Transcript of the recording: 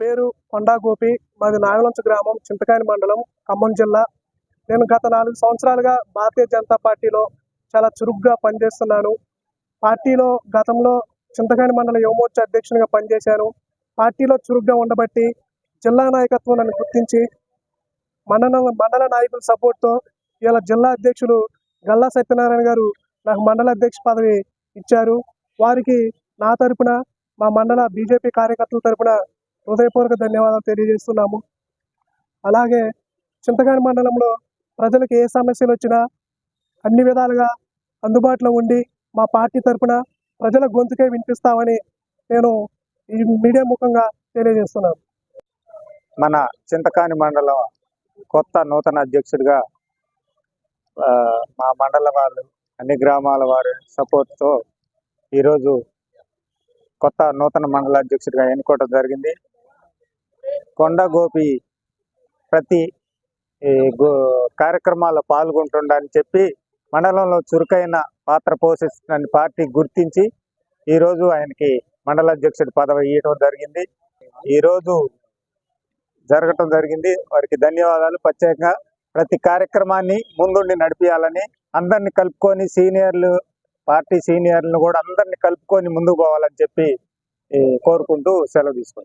పేరు కొండా గోపి. మాది నాగలంచ గ్రామం చింతకాయని మండలం ఖమ్మం జిల్లా. నేను గత నాలుగు సంవత్సరాలుగా భారతీయ జనతా పార్టీలో చాలా చురుగ్గా పనిచేస్తున్నాను. పార్టీలో గతంలో చింతకాయని మండల యువమోర్చా అధ్యక్షునిగా పనిచేశాను. పార్టీలో చురుగ్గా ఉండబట్టి జిల్లా నాయకత్వం నన్ను గుర్తించి మండల మండల నాయకుల సపోర్ట్తో ఇలా జిల్లా అధ్యక్షులు గల్లా సత్యనారాయణ గారు నాకు మండల అధ్యక్ష పదవి ఇచ్చారు. వారికి నా తరపున మా మండల బీజేపీ కార్యకర్తల తరపున హృదయపూర్వక ధన్యవాదాలు తెలియజేస్తున్నాము. అలాగే చింతకాని మండలంలో ప్రజలకు ఏ సమస్యలు వచ్చినా అన్ని విధాలుగా అందుబాటులో ఉండి మా పార్టీ తరపున ప్రజల గొంతుకే వినిపిస్తామని నేను ఈ మీడియా ముఖంగా తెలియజేస్తున్నాను. మన చింతకాని మండలం కొత్త నూతన అధ్యక్షుడిగా మా మండల వాళ్ళు అన్ని గ్రామాల వారి సపోర్ట్తో ఈరోజు కొత్త నూతన మండల అధ్యక్షుడిగా ఎన్నుకోవడం జరిగింది. కొండ గోపి ప్రతి ఈ గో కార్యక్రమాల్లో పాల్గొంటుండని చెప్పి మండలంలో చురుకైన పాత్ర పోషిస్తున్న పార్టీ గుర్తించి ఈరోజు ఆయనకి మండల అధ్యక్షుడి పదవి ఇవ్వడం జరిగింది. ఈరోజు జరగటం జరిగింది. వారికి ధన్యవాదాలు. ప్రత్యేకంగా ప్రతి కార్యక్రమాన్ని ముందుండి నడిపించాలని అందరిని కలుపుకొని సీనియర్లు పార్టీ సీనియర్లను కూడా అందరిని కలుపుకొని ముందుకు పోవాలని చెప్పి ఈ, కోరుకుంటూ సెలవు తీసుకుంటాం